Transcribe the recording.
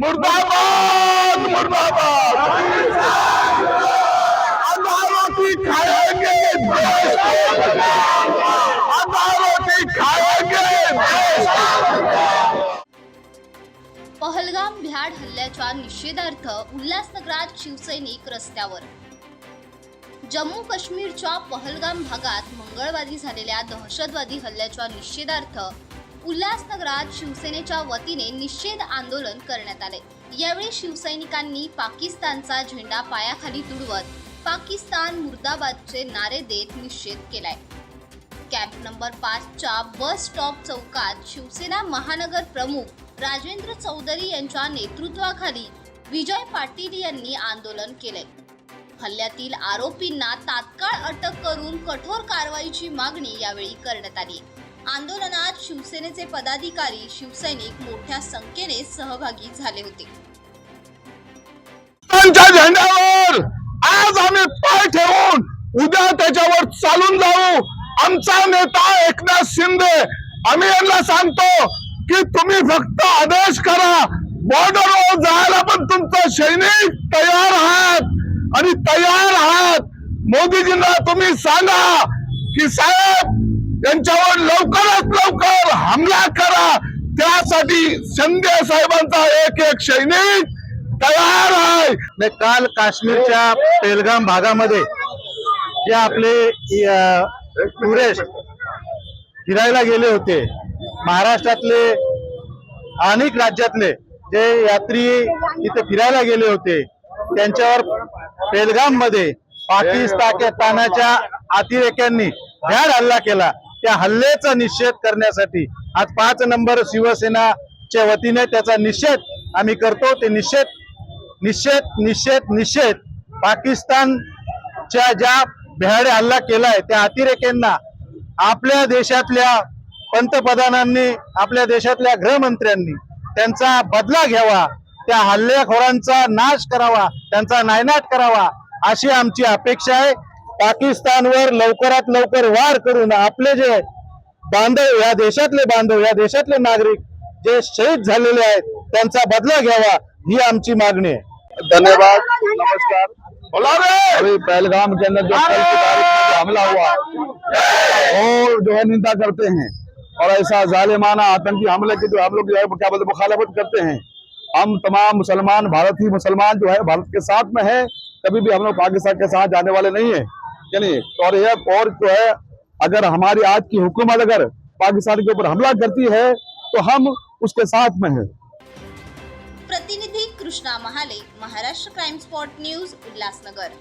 मुर्दाबाद मुर्दाबाद. अदालती खाएंगे अदालती खाएंगे पहलगाम भ्याड हल्ल्याच्या निषेधार्थ उल्हासनगरात शिवसैनिक रस्त्यावर. जम्मू काश्मीरच्या पहलगाम भागात मंगळवारी झालेल्या दहशतवादी हल्ल्याच्या निषेधार्थ उल्हासनगरात शिवसेनेच्या वतीने निषेध आंदोलन करण्यात आले. यावेळी शिवसैनिकांनी पाकिस्तानचा झेंडा पायाखाली तुडवत पाकिस्तान मुर्दाबादचे नारे देत निषेध केलाय. कॅम्प नंबर पाचच्या बस स्टॉप चौकात शिवसेना महानगर प्रमुख राजेंद्र चौधरी यांच्या नेतृत्वाखाली विजय पाटील यांनी आंदोलन केले हल्ल्यातील आरोपींना तात्काळ अटक करून कठोर कारवाईची मागणी यावेळी करण्यात आली. आंदोलनात शिवसेनेचे पदाधिकारी शिवसैनिक मोठ्या संख्येने सहभागी झाले होते. झेंड्यावर आज आम्ही पाय ठेवून उद्या त्याच्यावर चालून जाऊ. आमचा नेता एकनाथ शिंदे आम्ही यांना सांगतो की तुम्ही फक्त आदेश करा. बॉर्डरवर जायला पण तुमचं सैनिक तयार आहात. आणि तयार आहात. मोदीजींना तुम्ही सांगा की साहेब यांच्यावर हमला करा. त्यासाठी शिंदे साहेबांचा एक एक सैनिक तयार आहे. काल काश्मीरच्या पेलगाम भागामध्ये जे आपले टुरिस्ट फिरायला गेले होते महाराष्ट्रातले अनेक राज्यातले जे यात्री इथे फिरायला गेले होते त्यांच्यावर पेलगाममध्ये पाकिस्तानाच्या अतिरेक्यांनी भ्याड हल्ला केला. त्या हल्ल्याचा निषेध करण्यासाठी आज पाच नंबर शिवसेनाच्या वतीने त्याचा निषेध आम्ही करतो. ते निषेध निषेध निषेध निषेध. पाकिस्तानच्या ज्या भ्याडे हल्ला केलाय त्या अतिरेक्यांना आपल्या देशातल्या पंतप्रधानांनी आपल्या देशातल्या गृहमंत्र्यांनी त्यांचा बदला घ्यावा त्या हल्लेखोरांचा नाश करावा त्यांचा नायनाट करावा अशी आमची अपेक्षा आहे. पाकिस्तानवर लवकरात लवकर वार करून आपले जे बांधव या देशातले बांधव या देशातले नागरिक जे शहीद झालेले आहेत त्यांचा बदला घ्यावा ही आमची मागणी आहे. धन्यवाद. नमस्कार. बोला रे. अभी पहलगाम के अंदर जो कल की तारीख में जो हमला हुआ और जो है निंदा करते हैं और ऐसा जालिमाना आतंकी हमले की जो हम लोग जो है क्या बोलते मुखालफत करते हैं हम तमाम मुसलमान भारतीय मुसलमान जो है भारत के साथ में है कभी भी हम लोग पाकिस्तान के साथ जाने वाले नहीं है चलिए और यह और जो है अगर हमारी आज की हुकूमत अगर पाकिस्तान के ऊपर हमला करती है तो हम उसके साथ में हैं। प्रतिनिधि Krishna Mahale, Maharashtra crime spot news Ulhasnagar